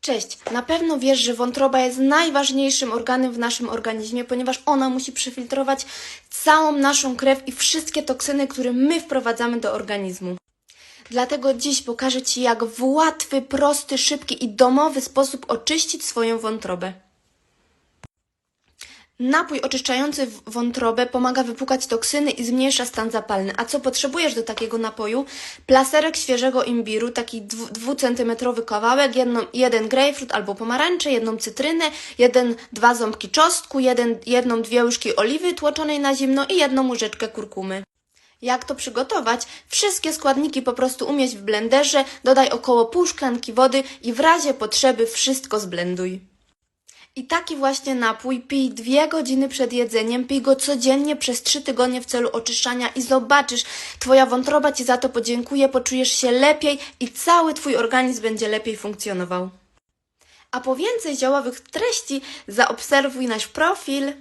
Cześć, na pewno wiesz, że wątroba jest najważniejszym organem w naszym organizmie, ponieważ ona musi przefiltrować całą naszą krew i wszystkie toksyny, które my wprowadzamy do organizmu. Dlatego dziś pokażę Ci, jak w łatwy, prosty, szybki i domowy sposób oczyścić swoją wątrobę. Napój oczyszczający wątrobę pomaga wypłukać toksyny i zmniejsza stan zapalny. A co potrzebujesz do takiego napoju? Plasterek świeżego imbiru, taki dwu- dwucentymetrowy kawałek, jedną, jeden grejpfrut albo pomarańczę, jedną cytrynę, jeden, dwa ząbki czosnku, jeden, jedną, dwie łyżki oliwy tłoczonej na zimno i jedną łyżeczkę kurkumy. Jak to przygotować? Wszystkie składniki po prostu umieść w blenderze, dodaj około pół szklanki wody i w razie potrzeby wszystko zblenduj. I taki właśnie napój pij dwie godziny przed jedzeniem, pij go codziennie przez trzy tygodnie w celu oczyszczania i zobaczysz, twoja wątroba ci za to podziękuje, poczujesz się lepiej i cały twój organizm będzie lepiej funkcjonował. A po więcej ziołowych treści zaobserwuj nasz profil.